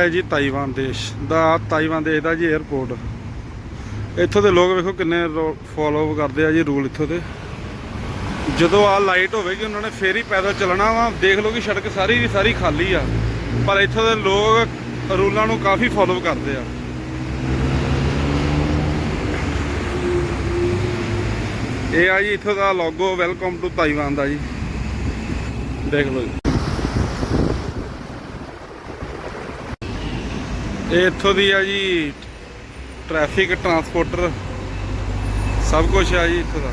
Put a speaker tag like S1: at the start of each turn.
S1: ਆਇਆ ਜੀ ਤਾਈਵਾਨ ਦੇਸ਼ ਦਾ, ਤਾਈਵਾਨ ਦੇਸ਼ ਦਾ ਜੀ 에어ਪੋਰਟ ਇੱਥੋਂ ਦੇ ਲੋਕ ਵੇਖੋ ਕਿੰਨੇ ਫੋਲੋ ਕਰਦੇ ਆ ਜੀ ਰੂਲ ਇੱਥੋਂ ਦੇ। ਜਦੋਂ ਆ ਲਾਈਟ ਹੋਵੇਗੀ, ਉਹਨਾਂ ਨੇ ਫੇਰ ਹੀ ਪੈਦਲ ਚੱਲਣਾ ਵਾ। ਦੇਖ ਲਓ ਕਿ ਸੜਕ ਸਾਰੀ ਦੀ ਸਾਰੀ ਖਾਲੀ ਆ। ਪਰ ਇੱਥੋਂ ਦੇ ਲੋਕ ਰੂਲਾਂ ਨੂੰ ਕਾਫੀ ਫੋਲੋ ਕਰਦੇ ਆ। ਇਹ ਆ ਜੀ ਇੱਥੋਂ ਦਾ ਲੋਗੋ ਵੈਲਕਮ ਟੂ ਤਾਈਵਾਨ ਦਾ ਜੀ। ਦੇਖ ਲਓ ਇਹ ਇੱਥੋਂ ਦੀ ਆ ਜੀ ਟ੍ਰੈਫਿਕ ਟਰਾਂਸਪੋਰਟਰ ਸਭ ਕੁਝ ਆ ਜੀ ਇੱਥੋਂ ਦਾ।